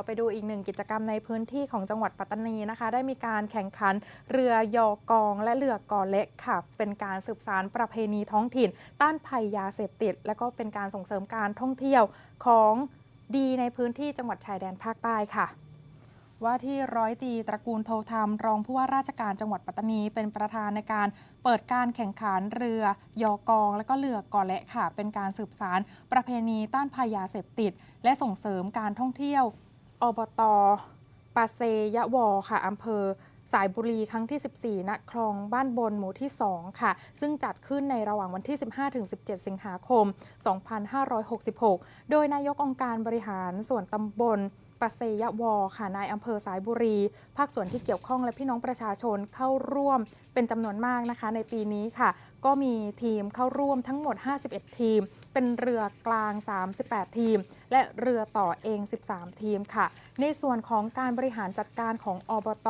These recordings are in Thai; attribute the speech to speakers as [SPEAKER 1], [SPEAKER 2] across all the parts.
[SPEAKER 1] เราไปดูอีกหนึ่งกิจกรรมในพื้นที่ของจังหวัดปัตตานีนะคะ ได้มีการแข่งขันเรือยอกอง และเรือกอเล็กค่ะ เป็นการสืบสารประเพณีท้องถิ่น ต้านภัยยาเสพติด และก็เป็นการส่งเสริมการท่องเที่ยวของดีในพื้นที่จังหวัดชายแดนภาคใต้ค่ะว่าที่ร้อยตรีตระกูลโทธรรม รองผู้ว่าราชการจังหวัดปัตตานี เป็นประธานในการเปิดการแข่งขันเรือยอกอง และก็เรือกอและค่ะ เป็นการสืบสารประเพณีต้านภัยยาเสพติด และส่งเสริมการท่องเที่ยว อบตปาเซยะวอค่ะอำเภอสายบุรีครั้งที่ 14ณคลองบ้านบนหมู่ที่ 2 ค่ะ ซึ่งจัดขึ้นในระหว่างวันที่ 15-17 สิงหาคม 2566 โดยนายกองค์การบริหารส่วนตำบล ปเซยวอค่ะนายอำเภอสายบุรี ภาคส่วนที่เกี่ยวข้องและพี่น้องประชาชนเข้าร่วมเป็นจำนวนมากนะคะ ในปีนี้ค่ะ ก็มีทีมเข้าร่วมทั้งหมด 51 ทีม เป็นเรือกลาง 38 ทีม และเรือต่อเอง 13 ทีมค่ะ ในส่วนของการบริหารจัดการของอบต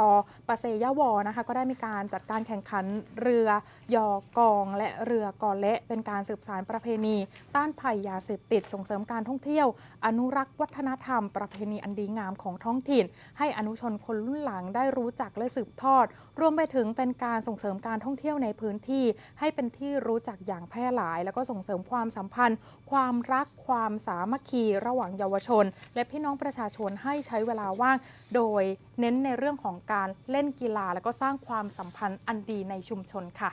[SPEAKER 1] ปเซยวอนะคะ ก็ได้มีการจัดการแข่งขันเรือยอกอง และเรือกอเละเป็นการสืบสารประเพณี ต้านภัยยาเสพติดส่งเสริมการท่องเที่ยว อนุรักษ์วัฒนธรรมประเพณีอันดดีงามของท้องถิ่น ให้อนุชนคนรุ่นหลังได้รู้จักและสืบทอด รวมไปถึงเป็นการส่งเสริมการท่องเที่ยวในพื้นที่ ให้เป็นที่รู้จักอย่างแพร่หลาย แล้วก็ส่งเสริมความสัมพันธ์ ความรักความสามัคคีระหว่างเยาวชน และพี่น้องประชาชนให้ใช้เวลาว่าง โดยเน้นในเรื่องของการเล่นกีฬา และก็สร้างความสัมพันธ์อันดีในชุมชนค่ะ